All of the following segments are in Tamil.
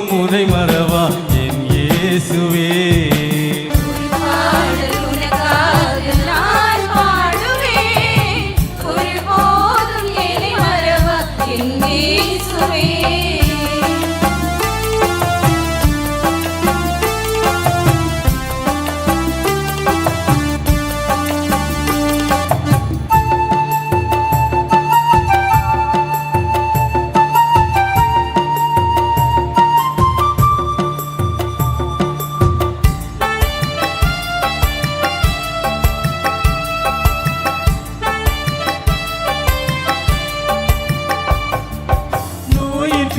என்றும் உனை மறவா என் இயேசுவே.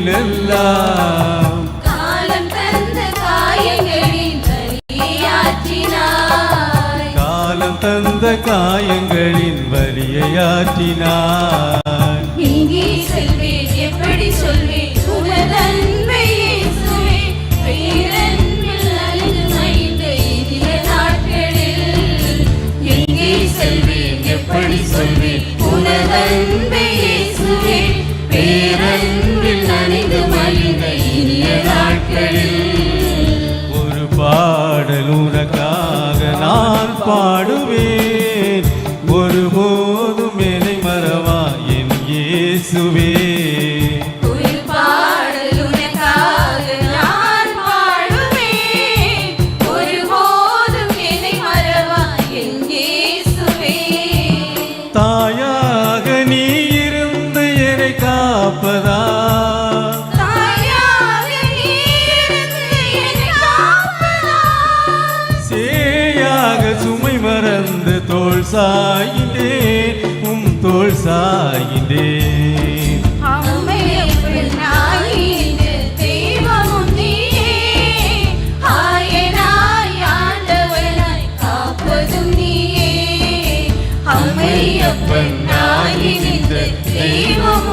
வழியிலெல்லாம் காலம் தந்த காயங்களின் காலம் தந்த காயங்களின் வலியாற்றினார் இனியே தோல் சாயின்றேன் உம் தோல் சாயின்றேன் தெய்வம்